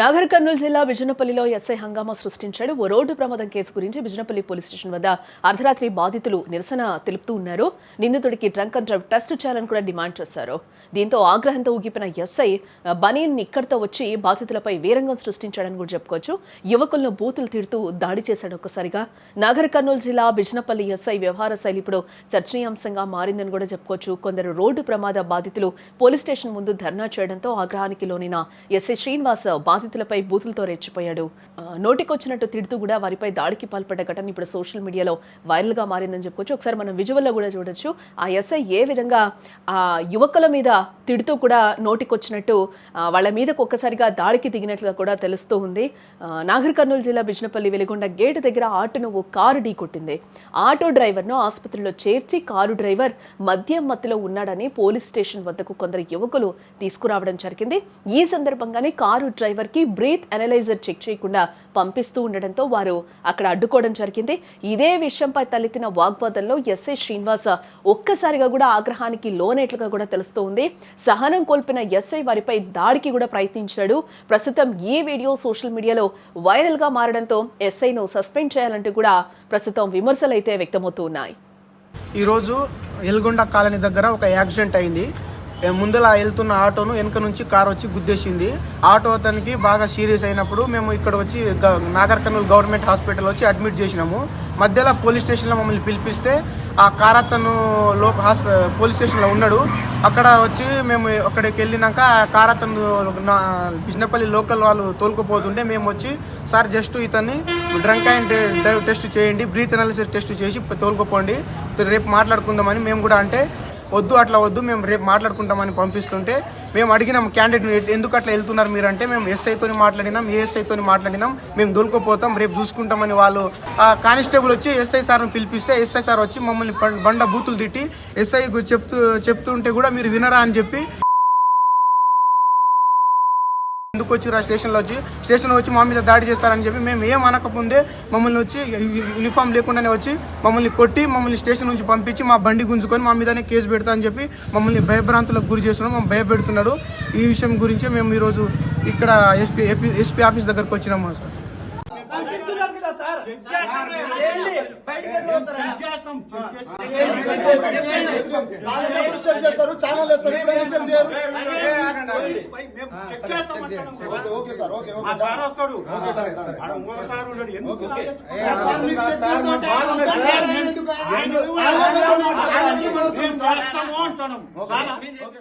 నాగర్ కర్నూలు జిల్లా బిజనపల్లిలో ఎస్ఐ హంగామా సృష్టించాడు. ఓ రోడ్డు ప్రమాదం కేసు గురించి బిజనపల్లి పోలీస్ స్టేషన్ వద్ద అర్ధరాత్రి బాధితులు నిరసన తెలుపుతూ ఉన్నారు. నిందితుడికి డ్రంక్ అండ్ డ్రైవ్ టెస్ట్ చేయాలని కూడా డిమాండ్ చేశారు. దీంతో ఆగ్రహంతో ఊగిపోయిన ఎస్ఐ బనీన్ ఇక్కడితో వచ్చి బాధితులపై వీరంగం సృష్టించాడని కూడా చెప్పుకోవచ్చు. యువకులను బూతులు తిడుతూ దాడి చేశాడు ఒక్కసారిగా. నాగర్ కర్నూలు జిల్లా బిజనపల్లి ఎస్ఐ వ్యవహార శైలి ఇప్పుడు చర్చనీయాంశంగా మారిందని కూడా చెప్పుకోవచ్చు. కొందరు రోడ్డు ప్రమాద బాధితులు పోలీస్ స్టేషన్ ముందు ధర్నా చేయడంతో ఆగ్రహానికి లోనిన ఎస్ఐ శ్రీనివాస్ బాధితులపై బూతులతో రెచ్చిపోయాడు. నోటికొచ్చినట్టు తిడుతూ కూడా వారిపై దాడికి పాల్పడ్డ ఘటన ఇప్పుడు సోషల్ మీడియాలో వైరల్గా మారిందని చెప్పుకోవచ్చు. ఒకసారి మనం విజువల్లో కూడా చూడొచ్చు. ఆ ఎస్ఐ ఏ విధంగా ఆ యువకుల మీద తిడుతూ కూడా నోటికొచ్చినట్టు వాళ్ళ మీదకు ఒక్కసారిగా దాడికి దిగినట్లుగా కూడా తెలుస్తూ ఉంది. నాగర్ కర్నూలు జిల్లా బిజినపల్లి వెలిగొండ గేటు దగ్గర ఆటోను ఓ కారు ఢీ కొట్టింది. ఆటో డ్రైవర్ను ఆసుపత్రిలో చేర్చి కారు డ్రైవర్ మద్యం మత్తులో ఉన్నాడని పోలీస్ స్టేషన్ వద్దకు కొందరు యువకులు తీసుకురావడం జరిగింది. ఈ సందర్భంగానే కారు డ్రైవర్ కి బ్రీత్ అనలైజర్ చెక్ చేయకుండా పంపిస్తూ ఉండడంతో వారు అక్కడ అడ్డుకోవడం జరిగింది. ఇదే విషయంపై తలెత్తిన వాగ్వాదంలో ఎస్ఐ శ్రీనివాస ఒక్కసారిగా కూడా ఆగ్రహానికి లోనేట్లుగా కూడా తెలుస్తూ ఉంది. సహనం కోల్పిన ఎస్ఐ వారిపై దాడికి కూడా ప్రయత్నించాడు. ప్రస్తుతం ఈ వీడియో సోషల్ మీడియాలో వైరల్గా మారడంతో ఎస్ఐను సస్పెండ్ చేయాలంటూ కూడా ప్రస్తుతం విమర్శలు అయితే వ్యక్తమవుతూ ఉన్నాయి. ఈరోజు ఎల్గొండ కాలనీ దగ్గర ఒక యాక్సిడెంట్ అయింది. ముందల వెళ్తున్న ఆటోను వెనుక నుంచి కార్ వచ్చి గుద్దేసింది. ఆటో అతనికి బాగా సీరియస్ అయినప్పుడు మేము ఇక్కడ వచ్చి గ- నాగర్ కర్నూలు గవర్నమెంట్ హాస్పిటల్ వచ్చి అడ్మిట్ చేసినాము. మధ్యలో పోలీస్ స్టేషన్లో మమ్మల్ని పిలిపిస్తే ఆ కార్ అతను లో హాస్ప పోలీస్ స్టేషన్లో ఉన్నాడు. అక్కడ వచ్చి మేము అక్కడికి వెళ్ళినాక ఆ కార్ అతను నా బిజినపల్లి లోకల్ వాళ్ళు తోలుకుపోతుంటే మేము వచ్చి సార్ జస్ట్ ఇతన్ని డ్రంక్ అండ్ డ్రైవ్ టెస్ట్ చేయండి బ్రీత్ అనాలిసిస్ టెస్ట్ చేసి తోలుకుపోండి. రేపు మాట్లాడుకుందామని మేము కూడా అంటే వద్దు అట్లా వద్దు మేము రేపు మాట్లాడుకుంటామని పంపిస్తుంటే మేము అడిగినాం క్యాండిడేట్ ఎందుకు అట్లా వెళ్తున్నారు మీరు అంటే మేము ఎస్ఐతోని మాట్లాడినాం ఏఎస్ఐతో మాట్లాడినాం మేము దొరికిపోతాం రేపు చూసుకుంటామని వాళ్ళు. ఆ కానిస్టేబుల్ వచ్చి ఎస్ఐ సార్ని పిలిపిస్తే ఎస్ఐ సార్ వచ్చి మమ్మల్ని బండ బూతులు తిట్టి ఎస్ఐ చెప్తూ చెప్తుంటే కూడా మీరు వినరా అని చెప్పి ఎందుకు వచ్చి ఆ స్టేషన్లో వచ్చి? స్టేషన్లో వచ్చి మా మీద దాడి చేస్తారని చెప్పి మేము ఏం అనకముందే మమ్మల్ని వచ్చి యూనిఫామ్ లేకుండానే వచ్చి మమ్మల్ని కొట్టి మమ్మల్ని స్టేషన్ నుంచి పంపించి మా బండి గుంజుకొని మా మీదనే కేసు పెడతా అని చెప్పి మమ్మల్ని భయభ్రాంతులకు గురి చేస్తున్నాం మమ్మల్ని భయపెడుతున్నాడు. ఈ విషయం గురించే మేము ఈరోజు ఇక్కడ ఎస్పీ ఎస్పీ ఆఫీస్ దగ్గరకు వచ్చినాము సార్. చేస్తారు ఛానల్ వేస్తారు okay sir okay okay sir. Okay sir okay sir చేస్తామంటే ఆయన ఎందుకు సార్. ఓకే